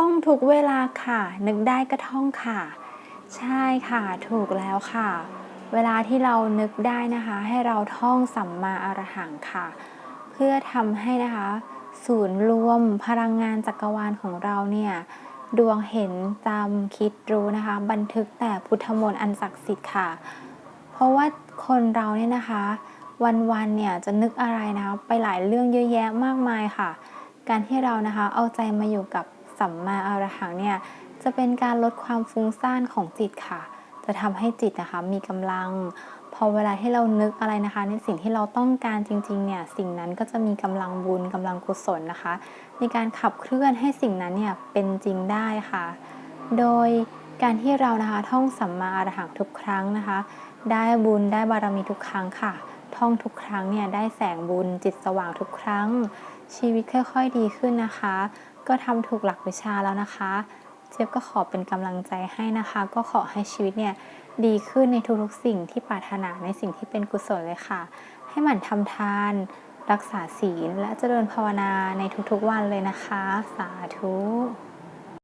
ท่องทุกเวลาค่ะ นึกได้ก็ท่องค่ะ ใช่ค่ะถูกแล้วค่ะ เวลาที่เรานึกได้นะคะ ให้เราท่องสัมมาอรหังค่ะ เพื่อทำให้นะคะ ศูนย์รวมพลังงานจักรวาลของเราเนี่ยดวงเห็นจำคิดรู้นะคะ บันทึกแต่พุทธมนต์อันศักดิ์สิทธิ์ค่ะ เพราะว่าคนเราเนี่ยนะคะ วันๆเนี่ยจะนึกอะไรนะคะไปหลายเรื่องเยอะแยะมากมายค่ะ การที่เรานะคะเอาใจมาอยู่กับ สัมมาอรหังเนี่ยจะเป็นการลดความฟุ้งซ่านของจิตค่ะ จะทำให้จิตนะคะมีกำลัง พอเวลาที่เรานึกอะไรนะคะ ในสิ่งที่เราต้องการจริงๆเนี่ยสิ่งนั้นก็จะมีกำลังบุญกำลังกุศลนะคะ ในการขับเคลื่อนให้สิ่งนั้นเนี่ยเป็นจริงได้ค่ะ โดยการที่เรานะคะท่องสัมมาอรหังทุกครั้งนะคะ ได้บุญได้บารมีทุกครั้งค่ะ ท่องทุกครั้งเนี่ยได้แสงบุญจิตสว่างทุกครั้ง ชีวิตค่อย ๆ ดีขึ้นนะคะ ก็ทำถูกหลักวิชาแล้วนะคะ เจี๊ยบก็ขอเป็นกำลังใจให้นะคะ ก็ขอให้ชีวิตเนี่ยดีขึ้นในทุกๆสิ่งที่ปรารถนาในสิ่งที่เป็นกุศลเลยค่ะ ให้หมั่นทำทาน รักษาศีล และเจริญภาวนาในทุกๆวันเลยนะคะ สาธุ